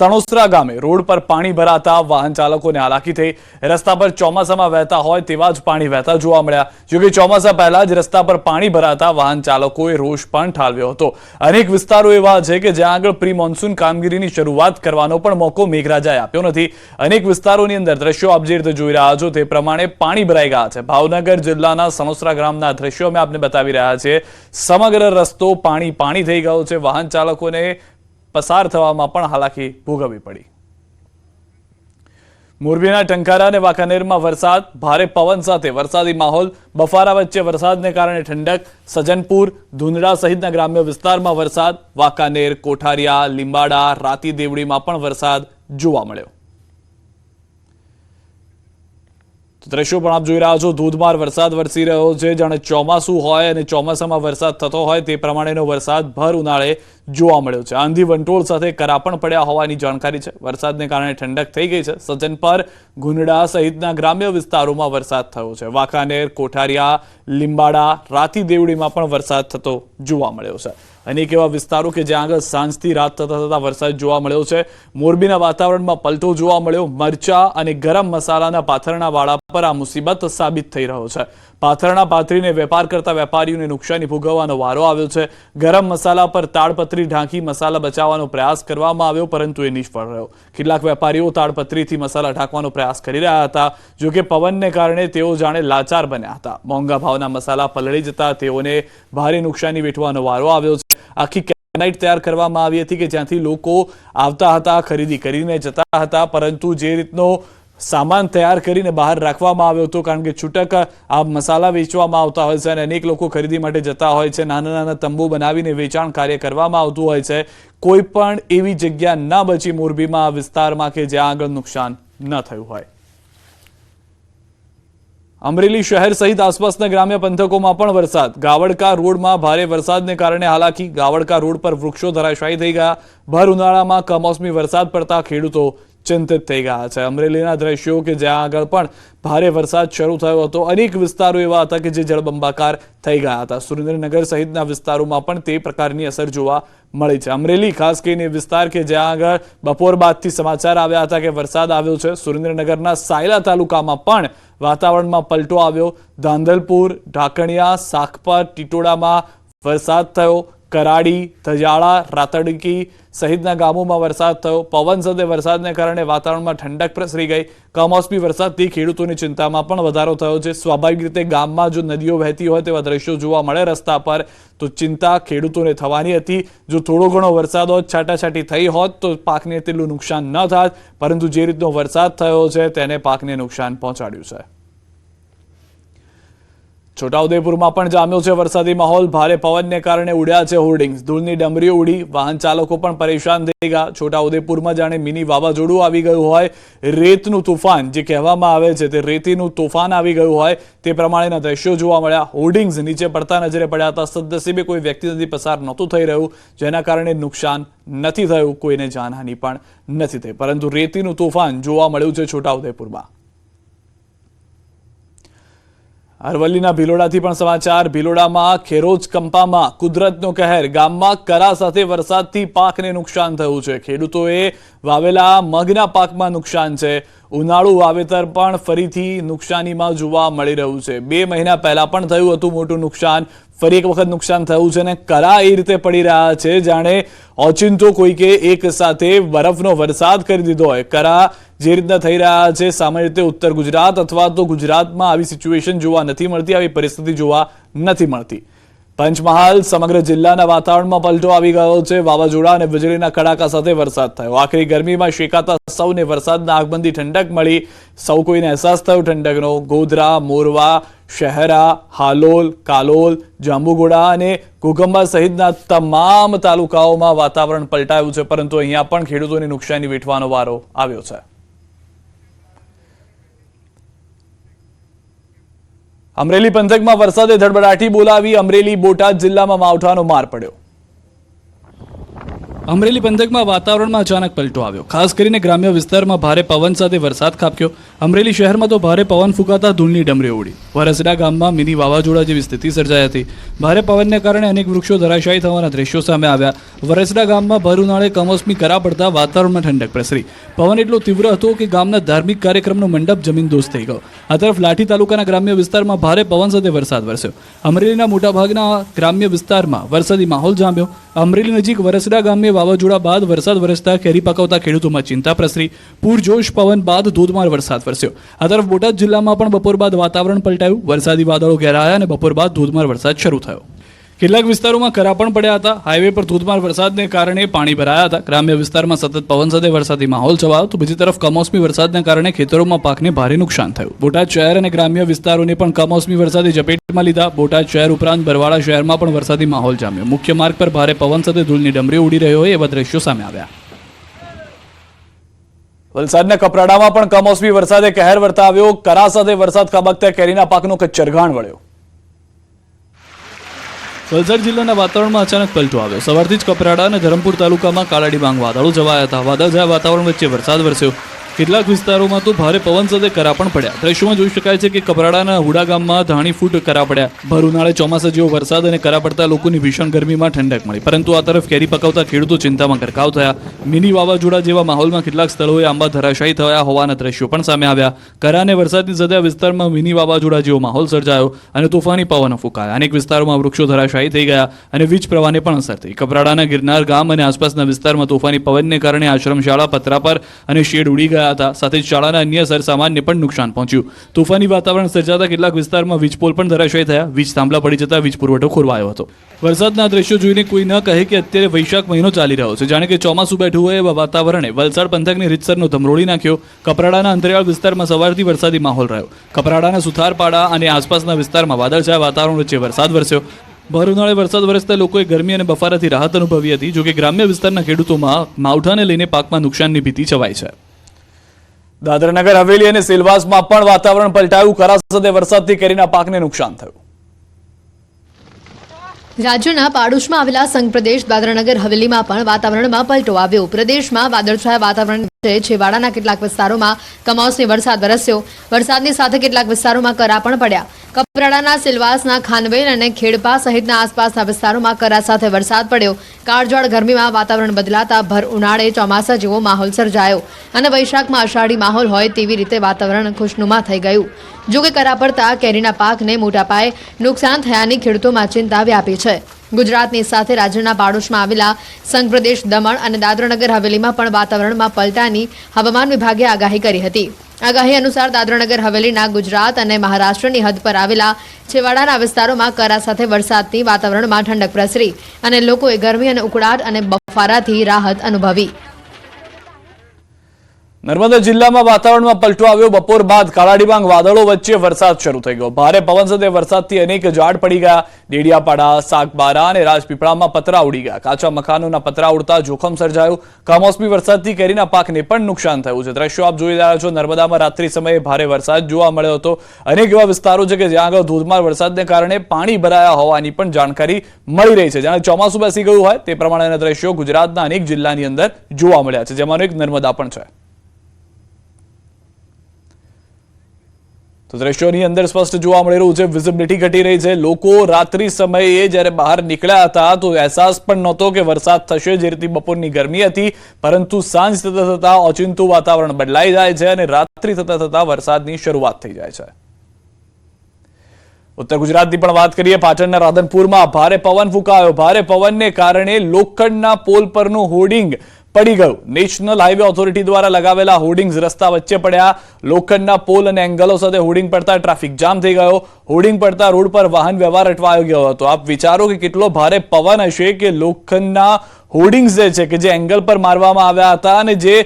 તણોસરા ગામે રોડ પર પાણી ભરાતા વાહન ચાલકોને હાલાકી થઈ. રસ્તા પર ચોમાસામાં વહેતા હોય તેવા જ પાણી વહેતા જોવા મળ્યા. જોકે ચોમાસા પહેલા જ રસ્તા પર પાણી ભરાતા વાહન ચાલકોએ રોષ પણ ઠાલવ્યો હતો. અનેક વિસ્તારો એવા છે કે જ્યાં આગળ પ્રી મોન્સૂન કામગીરીની શરૂઆત કરવાનો પણ મોકો મેઘરાજાએ આપ્યો નથી. અનેક વિસ્તારોની અંદર દ્રશ્યો આપ જે રીતે જોઈ રહ્યા છો. તે પ્રમાણે પાણી ભરાઈ ગયા છે. ભાવનગર જિલ્લાના સણોસરા ગ્રામના દ્રશ્યો અમે આપને બતાવી રહ્યા છીએ. સમગ્ર રસ્તો પાણી પાણી થઈ ગયો છે. વાહન ચાલકોને પસાર થવામાં પણ હાલાકી ભોગવવી પડી. મોરબીના ટંકારા અને વાંકાનેરમાં વરસાદ, ભારે પવન સાથે વરસાદી માહોલ, બફારા વચ્ચે વરસાદને કારણે ઠંડક, સજનપુર ધુંધડા સહિતના ગ્રામ્ય વિસ્તારમાં વરસાદ, વાંકાનેર, કોઠારિયા, લીંબાડા રાતી દેવડીમાં પણ વરસાદ જોવા મળ્યો તો દ્રશ્યો પણ આપ જોઈ રહ્યા છો. ધોધમાર વરસાદ વરસી રહ્યો છે. જાણે ચોમાસું હોય અને ચોમાસામાં વરસાદ થતો હોય તે પ્રમાણેનો વરસાદ ભર ઉનાળે જોવા મળ્યો છે. આંધી વંટોળ સાથે કરા પણ પડ્યા હોવાની જાણકારી છે. વરસાદને કારણે ઠંડક થઈ ગઈ છે. સજ્જન પર ગુંડડા સહિતના ગ્રામ્ય વિસ્તારોમાં વરસાદ થયો છે. વાંકાનેર, કોઠારિયા, લીંબાડા રાતી દેવડીમાં પણ વરસાદ થતો જોવા મળ્યો છે. અનેક એવા વિસ્તારો કે જ્યાં આગળ સાંજથી રાત થતા થતા વરસાદ જોવા મળ્યો છે. મોરબીના વાતાવરણમાં પલટો જોવા મળ્યો. મરચા અને ગરમ મસાલાના પાથરણા વાળા પર આ મુસીબત સાબિત થઈ રહ્યો છે. પાથરણા પાથરીને વેપાર કરતા વેપારીઓને નુકસાની ભોગવવાનો વારો આવ્યો છે. ગરમ મસાલા પર તાડપત્રી ઢાંકી મસાલા બચાવવાનો પ્રયાસ કરવામાં આવ્યો, પરંતુ એ નિષ્ફળ રહ્યો. કેટલાક વેપારીઓ તાડપત્રીથી મસાલા ઢાંકવાનો પ્રયાસ કરી રહ્યા હતા. જો કે પવનને કારણે તેઓ જાણે લાચાર બન્યા હતા. મોંઘા ભાવના મસાલા પલળી જતા તેઓને ભારે નુકસાની વેઠવાનો વારો આવ્યો છે. આખી કેનાઇટ તૈયાર કરવામાં આવી હતી કે જ્યાંથી લોકો આવતા હતા, ખરીદી કરીને જતા હતા, પરંતુ જે રીતનો સામાન તૈયાર કરીને બહાર રાખવામાં આવ્યો હતો, કારણ કે છૂટક આ મસાલા વેચવામાં આવતા હોય છે અને અનેક લોકો ખરીદી માટે જતા હોય છે. નાના નાના તંબુ બનાવીને વેચાણ કાર્ય કરવામાં આવતું હોય છે. કોઈ પણ એવી જગ્યા ન બચી મોરબીમાં આ વિસ્તારમાં કે જ્યાં આગળ નુકસાન ન થયું હોય. અમરેલી શહેર સહિત આસપાસના ગ્રામ્ય પંથકોમાં પણ વરસાદ. ગાવડકા રોડમાં ભારે વરસાદને કારણે હાલાકી. ગાવડકા રોડ પર વૃક્ષો ધરાશાયી થઈ ગયા. ભર ઉનાળામાં કમોસમી વરસાદ પડતા ખેડૂતો ચિંતિત થઈ ગયા છે. અમરેલીના દ્રશ્યો કે જ્યાં આગળ પણ ભારે વરસાદ શરૂ થયો હતો, અનેક વિસ્તારો એવા હતા કે જે જળબંબાકાર થઈ ગયા હતા. સુરેન્દ્રનગર સહિતના વિસ્તારોમાં પણ તે પ્રકારની અસર જોવા મળી છે. અમરેલી ખાસ કરીને વિસ્તાર કે જ્યાં આગળ બપોર બાદથી સમાચાર આવ્યા હતા કે વરસાદ આવ્યો છે, સુરેન્દ્રનગરના સાયલા તાલુકામાં પણ વાતાવરણમાં પલટો આવ્યો. ધાંધલપુર, ઢાકણિયા સાખપર ટીટોડામાં વરસાદ થયો. કરાડી, ધજાળા, રાતડકી સહિતના ગામોમાં વરસાદ થયો. પવન સાથે વરસાદને કારણે વાતાવરણમાં ઠંડક પ્રસરી ગઈ. કમોસમી વરસાદથી ખેડૂતોની ચિંતામાં પણ વધારો થયો છે. સ્વાભાવિક રીતે ગામમાં જો નદીઓ વહેતી હોય તેવા દ્રશ્યો જોવા મળે રસ્તા પર, તો ચિંતા ખેડૂતોને થવાની હતી. જો થોડો ઘણો વરસાદ હોત, છાટાછાટી થઈ હોત, તો પાકને તેટલું નુકસાન ન થાત. પરંતુ જે રીતનો વરસાદ થયો છે, તેને પાકને નુકસાન પહોંચાડ્યું છે. છોટાઉદેપુરમાં પણ જામ્યો છે વરસાદી માહોલ. ભારે પવનને કારણે ઉડ્યા છે હોર્ડિંગ્સ. ધૂળની ડમરીઓ ઉડી, વાહન ચાલકો પણ પરેશાન થઈ ગયા. છોટાઉદેપુરમાં જાણે મિની વાવાઝોડું આવી ગયું હોય. રેતનું તોફાન જે કહેવામાં આવે છે તે રેતીનું તોફાન આવી ગયું હોય તે પ્રમાણેના દ્રશ્યો જોવા મળ્યા. હોર્ડિંગ્સ નીચે પડતા નજરે પડ્યા હતા. સદનસીબે કોઈ વ્યક્તિ નથી પસાર નહોતું થઈ રહ્યું, જેના કારણે નુકસાન નથી થયું. કોઈને જાનહાનિ પણ નથી થઈ. પરંતુ રેતીનું તોફાન જોવા મળ્યું છે છોટાઉદેપુરમાં. અરવલ્લીના ભિલોડાથી પણ સમાચાર. ભિલોડામાં ખેરોજ કંપામાં કુદરતનો કહેર. ગામમાં કરા સાથે વરસાદથી પાકને નુકસાન થયું છે. ખેડૂતોએ વાવેલા મગના પાકમાં નુકસાન છે. ઉનાળુ વાવેતર પણ ફરીથી નુકસાનીમાં જોવા મળી રહ્યું છે. બે મહિના પહેલા પણ થયું હતું મોટું નુકસાન. ફરી એક વખત નુકસાન થયું છે અને કરા એ રીતે પડી રહ્યા છે. જાણે ઓચિંતો કોઈકે એક સાથે બરફનો વરસાદ કરી દીધો હોય. કરા જે રીતના થઈ રહ્યા છે, સામાન્ય રીતે ઉત્તર ગુજરાત અથવા તો ગુજરાતમાં આવી સિચ્યુએશન જોવા નથી મળતી, આવી પરિસ્થિતિ જોવા નથી મળતી. પંચમહાલ સમગ્ર જિલ્લાના વાતાવરણમાં પલટો આવી ગયો છે. વાવાઝોડા અને વીજળીના કડાકા સાથે વરસાદ થયો. આખરી ગરમીમાં શેકાતા સૌને વરસાદના આગબંધી ઠંડક મળી. સૌ કોઈને અહેસાસ થયો ઠંડકનો. ગોધરા, મોરવા, શહેરા, હાલોલ, કાલોલ, જાંબુગોડા અને ઘોગંબા સહિતના તમામ તાલુકાઓમાં વાતાવરણ પલટાયું છે. પરંતુ અહીંયા પણ ખેડૂતોની નુકસાની વેઠવાનો વારો આવ્યો છે. અમરેલી પંથકમાં વરસાદે ધડબડાટી બોલાવી અમરેલી બોટાદ જિલ્લામાં માવઠાનો માર પડ્યો. અમરેલી પંથકમાં વાતાવરણમાં અચાનક પલટો આવ્યો. ખાસ કરીને ગ્રામ્ય વિસ્તારમાં ભારે પવન સાથે વરસાદ ખાબક્યો. અમરેલી શહેરમાં તો ભારે પવન ફૂંકાતા ધૂળની ડમરી ઉડી. વરસડા ગામમાં મિની વાવાઝોડા જેવી સ્થિતિ સર્જાઈ હતી. ભારે પવનને કારણે અનેક વૃક્ષો ધરાશાયી થવાના દ્રશ્યો સામે આવ્યા. વરસડા ગામમાં ભર ઉનાળે કમોસમી કરા પડતા વાતાવરણમાં ઠંડક પ્રસરી. પવન એટલો તીવ્ર હતો કે ગામના ધાર્મિક કાર્યક્રમનો મંડપ જમીન દોસ્ત થઈ ગયો. આ તરફ લાઠી તાલુકાના ગ્રામ્ય વિસ્તારમાં ભારે પવન સાથે વરસાદ વરસ્યો. અમરેલીના મોટાભાગના ગ્રામ્ય વિસ્તારમાં વરસાદી માહોલ જામ્યો. અમરેલી નજીક વરસડા ગામે વાવાઝોડા બાદ વરસાદ વરસતા કેરી પકવતા ખેડૂતોમાં ચિંતા પ્રસરી. પૂરજોશ પવન બાદ ધોધમાર વરસાદ વરસ્યો. આ તરફ બોટાદ જિલ્લામાં પણ બપોર બાદ વાતાવરણ પલટાયું. વરસાદી વાદળો ઘેરાયા અને બપોર બાદ ધોધમાર વરસાદ શરૂ થયો. કેટલાક વિસ્તારોમાં કરા પણ પડ્યા હતા. હાઈવે પર ધોધમાર વરસાદને કારણે પાણી ભરાયા હતા. ગ્રામ્ય વિસ્તારમાં સતત પવન સાથે વરસાદી માહોલ છવાયો તો બીજી તરફ કમોસમી વરસાદને કારણે ખેતરોમાં પાકને ભારે નુકસાન થયું. બોટાદ શહેર અને ગ્રામ્ય વિસ્તારોને પણ કમોસમી વરસાદી ઝપેટમાં લીધા. બોટાદ શહેર ઉપરાંત બરવાડા શહેરમાં પણ વરસાદી માહોલ જામ્યો. મુખ્ય માર્ગ પર ભારે પવન સાથે ધૂળની ડમરી ઉડી રહ્યો હોય એવા દ્રશ્યો સામે આવ્યા. વલસાડના કપરાડામાં પણ કમોસમી વરસાદે કહેર વર્તાવ્યો. કરા સાથે વરસાદ ખાબકતા કેરીના પાકનો કચ્છરઘાણ વળ્યો. વલસાડ જિલ્લાના વાતાવરણમાં અચાનક પલટો આવ્યો. સવારથી જ કપરાડા અને ધરમપુર તાલુકામાં કાળાડી માંગ વાદળો જવાયા હતા. વાદળછાયા વાતાવરણ વચ્ચે વરસાદ વરસ્યો. કેટલાક વિસ્તારોમાં તો ભારે પવન સાથે કરા પણ પડ્યા. દ્રશ્યોમાં જોઈ શકાય છે કે કપરાડાના હુડા ગામમાં ધાણી ફૂટ કરા પડ્યા. ભર ઉનાળે ચોમાસા જેવો વરસાદ અને કરા પડતા લોકોની ભીષણ ગરમીમાં ઠંડક મળી. પરંતુ આ તરફ કેરી પકવતા ખેડૂતો ચિંતામાં ગરકાવ થયા. મિની વાવાઝોડા જેવા માહોલમાં કેટલાક સ્થળોએ આંબા ધરાશાયી થયા હોવાના દ્રશ્યો પણ સામે આવ્યા. કરા અને વરસાદની સજા વિસ્તારમાં મિની વાવાઝોડા જેવો માહોલ સર્જાયો અને તોફાની પવનો ફૂંકાયા. અનેક વિસ્તારોમાં વૃક્ષો ધરાશાયી થઈ ગયા અને વીજ પ્રવાહને પણ અસર થઈ. કપરાડાના ગિરનાર ગામ અને આસપાસના વિસ્તારમાં તોફાની પવનને કારણે આશ્રમશાળા પતરાપર અને શેડ ઉડી ગયા. હતા. સાથે શાળાના અન્ય સરસામાનને પણ નુકસાન પહોંચ્યું. તોફાની વાતાવરણ સર્જાતા કેટલાક વિસ્તારમાં વીજપોલ પણ ધરાશાયી થયા. વીજ થાંભલા પડી જતા વીજ પુરવઠો ખોરવાયો હતો. વરસાદના દ્રશ્યો જોઈને કોઈ ન કહે કે અત્યારે વૈશાખ મહિનો ચાલી રહ્યો છે. જાણે કે ચોમાસું બેઠું હોય એવા વાતાવરણે વલસાડ પંથકની રીતસરનો ધમરોળી નાખ્યો. કપરાડાના અંતરિયાળ વિસ્તારમાં સવારથી વરસાદી માહોલ રહ્યો. કપરાડાના સુથારપાડા અને આસપાસના વિસ્તારમાં વાદળછાયા વાતાવરણ વચ્ચે વરસાદ વરસ્યો. ભર ઉનાળે વરસાદ વરસતા લોકોએ ગરમી અને બફારાથી રાહત અનુભવી હતી. જોકે ગ્રામ્ય વિસ્તારના ખેડૂતોમાં માવઠાને લઈને પાકમાં નુકસાનની ભીતિ છવાઈ છે. દાદરાનગર હવેલી અને સિલવાસમાં પણ વાતાવરણ પલટાયું. કરા સાથે વરસાદથી કેરીના પાકને નુકસાન થયું. રાજ્યના પાડોશમાં આવેલા સંઘ પ્રદેશ દાદરાનગર હવેલીમાં પણ વાતાવરણમાં પલટો આવ્યો. પ્રદેશમાં વાદળછાયા વાતાવરણ છેવાડાના કેટલાક વિસ્તારોમાં કમોસમી વરસાદ વરસ્યો. વરસાદની સાથે કેટલાક વિસ્તારોમાં કરા પણ પડ્યા. કપરાડાના, સિલવાસના, ખાનવેલ અને ખેડપા સહિતના આસપાસના વિસ્તારોમાં કરા સાથે વરસાદ પડ્યો. કાળઝાળ ગરમીમાં વાતાવરણ બદલાતા ભર ઉનાળે ચોમાસા જેવો માહોલ સર્જાયો અને વૈશાખમાં અષાઢી માહોલ હોય તેવી રીતે વાતાવરણ ખુશનુમા થઈ ગયું. જો કે કરા પડતા કેરીના પાકને મોટા પાયે નુકસાન થયાની ખેડૂતોમાં ચિંતા વ્યાપી છે. ગુજરાતની સાથે રાજ્યના પાડોશમાં આવેલા સંઘ પ્રદેશ દમણ અને દાદરાનગર હવેલીમાં પણ વાતાવરણમાં પલટાની હવામાન વિભાગે આગાહી કરી હતી. આગાહી અનુસાર દાદરાનગર હવેલીના ગુજરાત અને મહારાષ્ટ્રની હદ પર આવેલા છેવાડાના વિસ્તારોમાં કરા સાથે વરસાદથી વાતાવરણમાં ઠંડક પ્રસરી અને લોકોએ ગરમી અને ઉકળાટ અને બફારાથી રાહત અનુભવી. નર્મદા જિલ્લામાં વાતાવરણમાં પલટો આવ્યો. બપોર બાદ કાળાડીબાંગ વાદળો વચ્ચે વરસાદ શરૂ થઈ ગયો. ભારે પવન સાથે વરસાદથી અનેક ઝાડ પડી ગયા. ડેડિયાપાડા, સાગબારા અને રાજપીપળામાં પતરા ઉડી ગયા. કાચા મકાનોના પતરા ઉડતા જોખમ સર્જાયું. કમોસમી વરસાદથી કેરીના પાકને પણ નુકસાન થયું છે. દ્રશ્યો આપ જોઈ રહ્યા છો. નર્મદામાં રાત્રિ સમયે ભારે વરસાદ જોવા મળ્યો હતો. અનેક એવા વિસ્તારો છે કે જ્યાં આગળ ધોધમાર વરસાદને કારણે પાણી ભરાયા હોવાની પણ જાણકારી મળી રહી છે. જાણે ચોમાસું બેસી ગયું હોય તે પ્રમાણેના દ્રશ્યો ગુજરાતના અનેક જિલ્લાની અંદર જોવા મળ્યા છે. જેમાંનો એક નર્મદા પણ છે. તો દ્રશ્યોની અંદર સ્પષ્ટ જોવા મળી રહ્યું છે વિઝિબિલિટી ઘટી રહી છે. લોકો રાત્રિ સમયે જ્યારે બહાર નીકળ્યા હતા તો અહેસાસ પણ નહોતો કે વરસાદ થશે જે રીતે બપોરની ગરમી હતી, પરંતુ સાંજ થતા થતા ઓચિંતું વાતાવરણ બદલાઈ જાય છે અને રાત્રિ થતા થતા વરસાદની શરૂઆત થઈ જાય છે. ઉત્તર ગુજરાતની પણ વાત કરીએ, પાટણના રાધનપુરમાં ભારે પવન ફૂંકાયો. ભારે પવનને કારણે લોખંડના પોલ પરનું હોર્ડિંગ પડી ગયું. નેશનલ હાઈવે ઓથોરિટી દ્વારા લગાવેલા હોર્ડિંગ્સ રસ્તા વચ્ચે પડ્યા. લોખંડના પોલ અને એંગલો સાથે હોર્ડિંગ પડતા ટ્રાફિક જામ થઈ ગયો. હોર્ડિંગ પડતા રોડ પર વાહન વ્યવહાર અટવાયો ગયો હતો. આપ વિચારો કે કેટલો ભારે પવન હશે કે લોખંડના હોર્ડિંગ્સ જે છે કે જે એંગલ પર મારવામાં આવ્યા હતા અને જે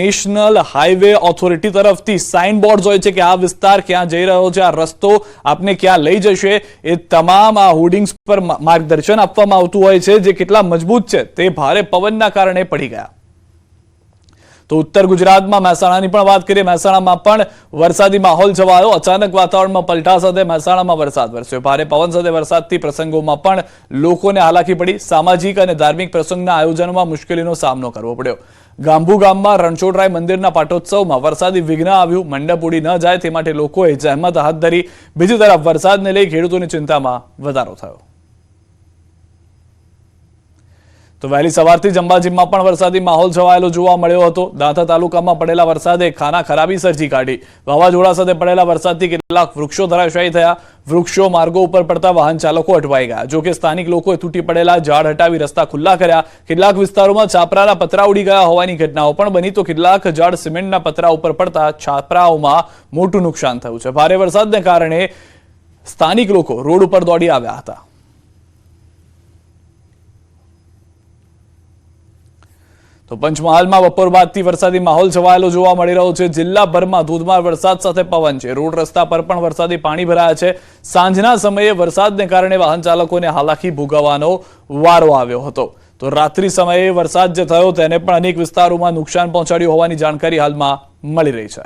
નેશનલ હાઈવે ઓથોરિટી તરફથી સાઇન બોર્ડ હોય છે કે આ વિસ્તાર ક્યાં જઈ રહ્યો છે, આ રસ્તો આપને ક્યાં લઈ જશે, એ તમામ આ હોર્ડિંગ્સ પર માર્ગદર્શન આપવામાં આવતું હોય છે જે કેટલા મજબૂત છે તે ભારે પવનના કારણે પડી ગયા. તો ઉત્તર ગુજરાતમાં મહેસાણાની પણ વાત કરીએ. મહેસાણામાં પણ વરસાદી માહોલ છવાયો. અચાનક વાતાવરણમાં પલટા સાથે મહેસાણામાં વરસાદ વરસ્યો. ભારે પવન સાથે વરસાદથી પ્રસંગોમાં પણ લોકોને હાલાકી પડી. સામાજિક અને ધાર્મિક પ્રસંગના આયોજનમાં મુશ્કેલીનો સામનો કરવો પડ્યો. ગાંભુ ગામમાં રણછોડરાય મંદિરના પાટોત્સવમાં વરસાદી વિઘ્ન આવ્યું. મંડપ ઉડી ન જાય તે માટે લોકોએ જહેમત હાથ ધરી. બીજી તરફ વરસાદને લઈ ખેડૂતોની ચિંતામાં વધારો થયો. તો વહેલી સવારથી જ અંબાજીમાં પણ વરસાદી માહોલ છવાયેલો જોવા મળ્યો હતો. દાંતા તાલુકામાં પડેલા વરસાદે ખાના ખરાબી સર્જી કાઢી. વાવાઝોડા સાથે પડેલા વરસાદથી કેટલાક વૃક્ષો ધરાશાયી થયા. વૃક્ષો માર્ગો ઉપર પડતા વાહન ચાલકો અટવાઈ ગયા. જોકે સ્થાનિક લોકોએ તૂટી પડેલા ઝાડ હટાવી રસ્તા ખુલ્લા કર્યા. કેટલાક વિસ્તારોમાં છાપરાના પતરા ઉડી ગયા હોવાની ઘટનાઓ પણ બની. તો કેટલાક ઝાડ સિમેન્ટના પતરા ઉપર પડતા છાપરાઓમાં મોટું નુકસાન થયું છે. ભારે વરસાદને કારણે સ્થાનિક લોકો રોડ ઉપર દોડી આવ્યા હતા. તો પંચમહાલમાં બપોર બાદથી વરસાદી માહોલ છવાયેલો જોવા મળી રહ્યો છે. જિલ્લાભરમાં ધોધમાર વરસાદ સાથે પવન છે. રોડ રસ્તા પર પણ વરસાદી પાણી ભરાયા છે. સાંજના સમયે વરસાદને કારણે વાહન ચાલકોને હાલાકી ભોગવવાનો વારો આવ્યો હતો. તો રાત્રિ સમયે વરસાદ જે થયો તેને પણ અનેક વિસ્તારોમાં નુકસાન પહોંચાડ્યું હોવાની જાણકારી હાલમાં મળી રહી છે.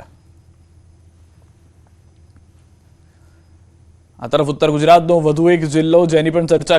આ તરફ ઉત્તર ગુજરાતનો વધુ એક જિલ્લો, જેની પણ ચર્ચા